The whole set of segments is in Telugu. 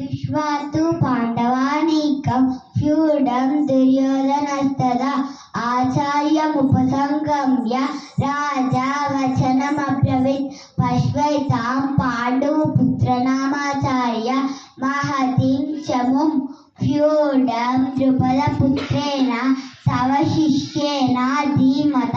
దుష్వాతు పాండవానీకం ఫ్యూడం దుర్యోధనస్తద ఆచార్యముపసంగమ్య రాజా వచనమబ్రవీత్ పశ్వైతాం పాండవపుత్రనామాచార్య మహతిం చముం ఫ్యూడం ద్రుపదపుత్రేణ తవ శిష్యేణ ధీమత.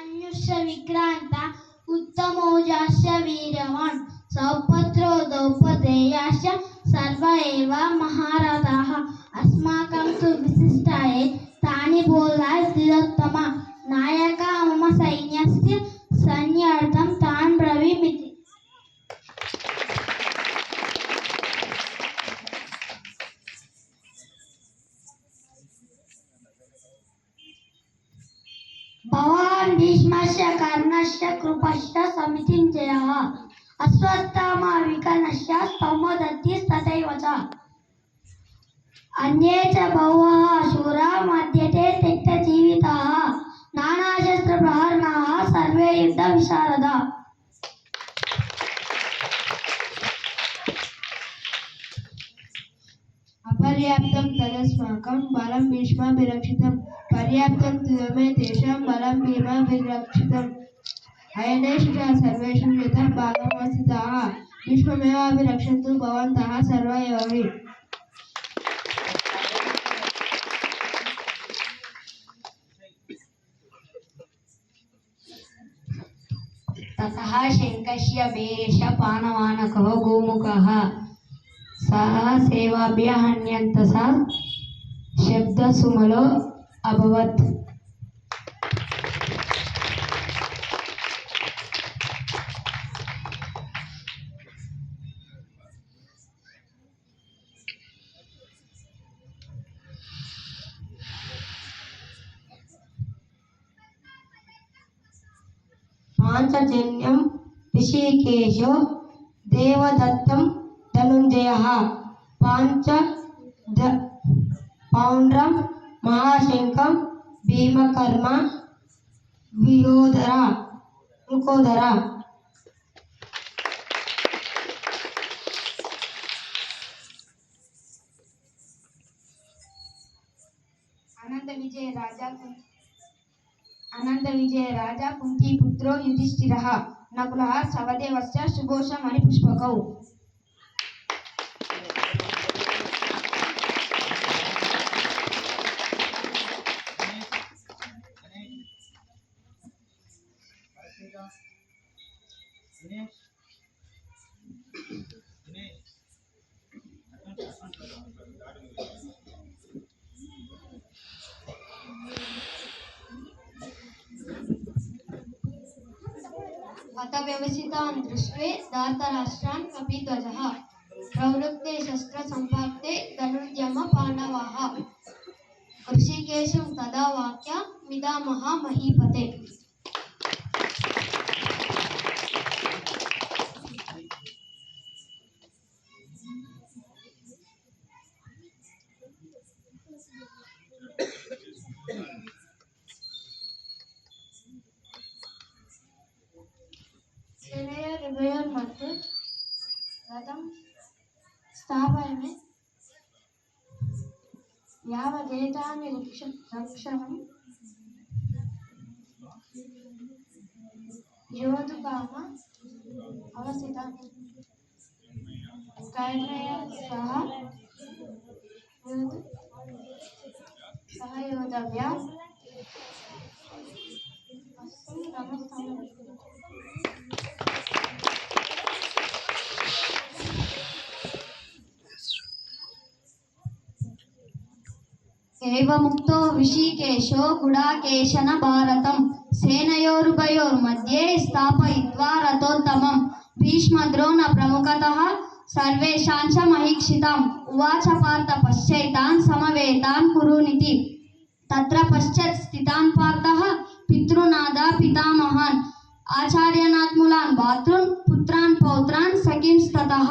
युधा मनुष्य विक्रांत उत्तमोजास्य वीर्यवान् सौपत्रो दौपदेयाश्च सर्व एव महारथाः अस्माकं तु विशिष्टाये तानि बोधाय तिलोत्तमा कृपश्च समितिं जयः अश्वत्थामा विकर्णस्य स्तमोदत्तिस्तथैव च अन्ये च बहवः शूरा मध्यते त्यक्तजीविताः नानाशस्त्रप्रहरणाः सर्वे युद्धविशारदा అపర్యాప్తం తదస్మాకం బలం భీష్మాభిరక్షితం పర్యాప్తం తుమే తేషాం బలం భీమాభిరక్షితం అయనేషు సర్వేషు యథా భాగమస్థిత విశ్వమేవాపి రక్షంతు భవంతః సర్వ ఏవి ततः शङ्कस्य वीरेश पानवानकः गोमुखः सः सेवाभ्यः हन्यन्तसः शब्दसुमलो अभवत् पाञ्चजन्यं ऋषिकेशो देवदत्त धनुंजय पाँच पौंड्र महाशंख भीमकर्म विरोधरा मुकोदरा अनंत विजय राजा कुंत అనంత విజయ రాజా కుంతి పుత్రో యుధిష్ఠిర నకుల సవదేవస్య సవదేవశ్చ అని పుష్పకౌ. अथ व्यवसितान् दृष्ट्वे धार्तराष्ट्रान् कपिध्वजः प्रवृत्ते शस्त्रसम्पाते धनुर्जम पाण्डवाः ऋषिकेशं तदा महीपते। वेदानि रक्ष रक्षणं योधुकाः अवस्थिता कर्णया सह सह योधव्या अस्तु नमस्कारः एवमुक्तो ऋषिकेशो गुडाकेशन भारतं सेनयोरुभयोर्मध्ये स्थापयित्वा रथोत्तमं भीष्मद्रोण प्रमुखतः सर्वेषां च महीक्षितम् उवाच पार्थ पश्चैतान् समवेतान् कुरुनिति तत्र पश्चात् स्थितान् पार्थः पितृनादा पितामहान् आचार्यनात्मुलान् भातॄन् पुत्रान् पौत्रान् सखींस्ततः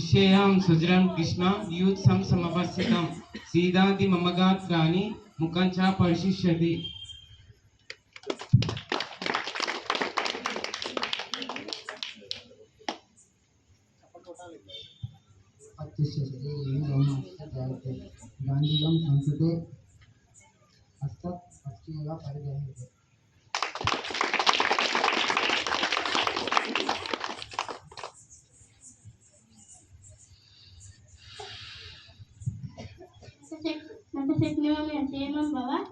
దృశ్యేయం సుజరం కృష్ణ యూత్ సం సమవస్థితం సీదాంతి మమగాత్రాని ముఖం చ పరిశిష్యతి अत्युच्यते एवं गौणास्य जायते गाण्डीवं संस्कृते हस्तत् हस्त्येव परिगण्यते ¿Quién nos?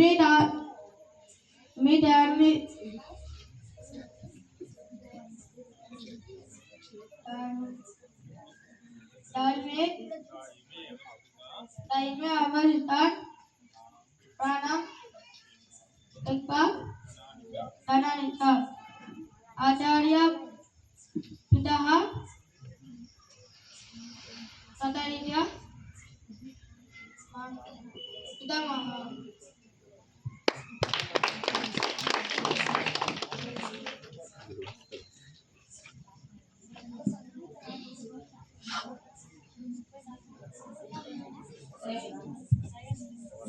में डाल में डालने दाल में दाल में आवाज़ उतार, प्राणाम अनानिता आचार्य पिता सतरीजा पितामह।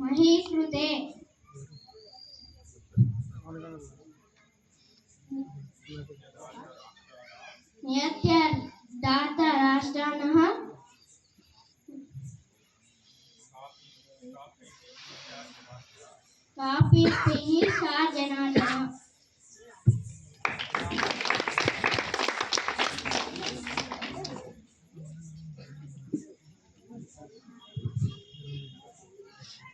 महीकृते नियत्य दाता राष्ट्राणः कापि स्त्रीः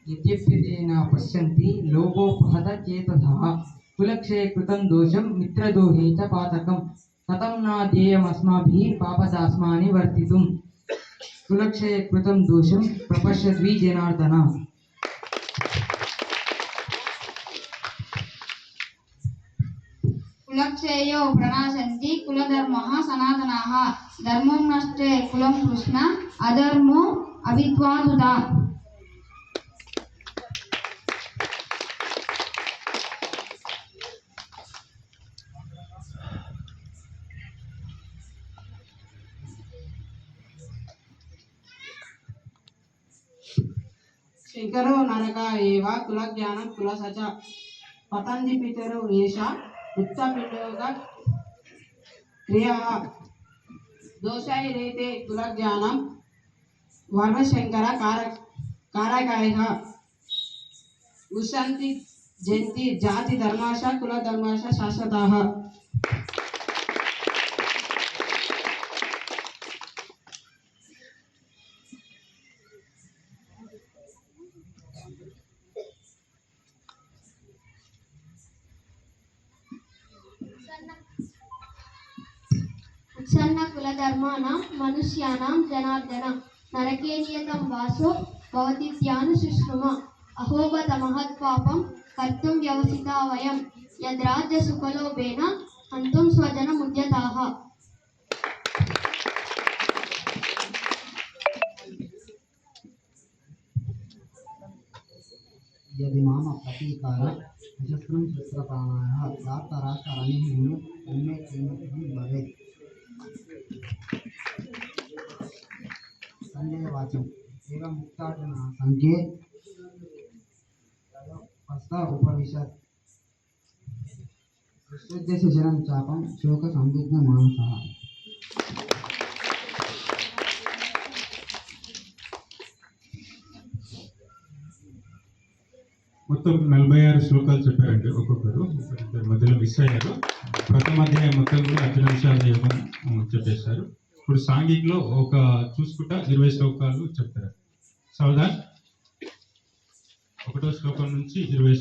యజ్ఞప్యతేన పశ్యంతి లోకోపహత చేతసः కులక్షే కృతం దోషం మిత్రదోహే చ పాతకం కథం నాధ్యేయమస్మాభిः పాపదాస్మాని వర్తితుం కులక్షయ కృతం దోషం ప్రపశ్యద్వి జనార్దన కులక్షేయో ప్రణాశంతి కులధర్మ సనాతనా ధర్మం నష్టే కులం కృష్ణ అధర్మో అవిద్వాదుదా शिखर नरक कुलज्ञान कुल सच पितरौ एष उत्तपिण्डोग क्रियः दोषैरेते कुलज्ञान वर्णशंकर कार जयंती जाति धर्माश कुलधर्माश शाश्वत प्रसन्न कुलधर्मा मनुष्याणां जनार्दन। नरके नियतं वासो भवतीत्यानुशुश्रुम अहोबतमहत्पापं कर्तुं व्यवसिता वयम यद्राज्य वयं। यद्राज्यसुखलोभेन स्वजन मुद्यता यदि माम प्रतीकार यशस्वं चित्रकामाः प्राप्तराष्ट्ररणिः नु సంజయవాచం. ఏవం ముక్తార్జున సంఖ్యే. ప్రస్త ఉపనిషత్. కృష్ణోద్దేశ జనం చాపం శోక సంవిఘ్న మానస. మొత్తం నలభై ఆరు శ్లోకాలు చెప్పారండి ఒక్కొక్కరు. మధ్యలో మిస్ అయ్యారు ప్రథమ అధ్యాయం మొత్తం కూడా అర్జున విషయాలు చెప్పేశారు. ఇప్పుడు సాంఘికలో ఒక చూసుకుంటా ఇరవై శ్లోకాలు చెప్తారు. సౌదా ఒకటో శ్లోకం నుంచి ఇరవై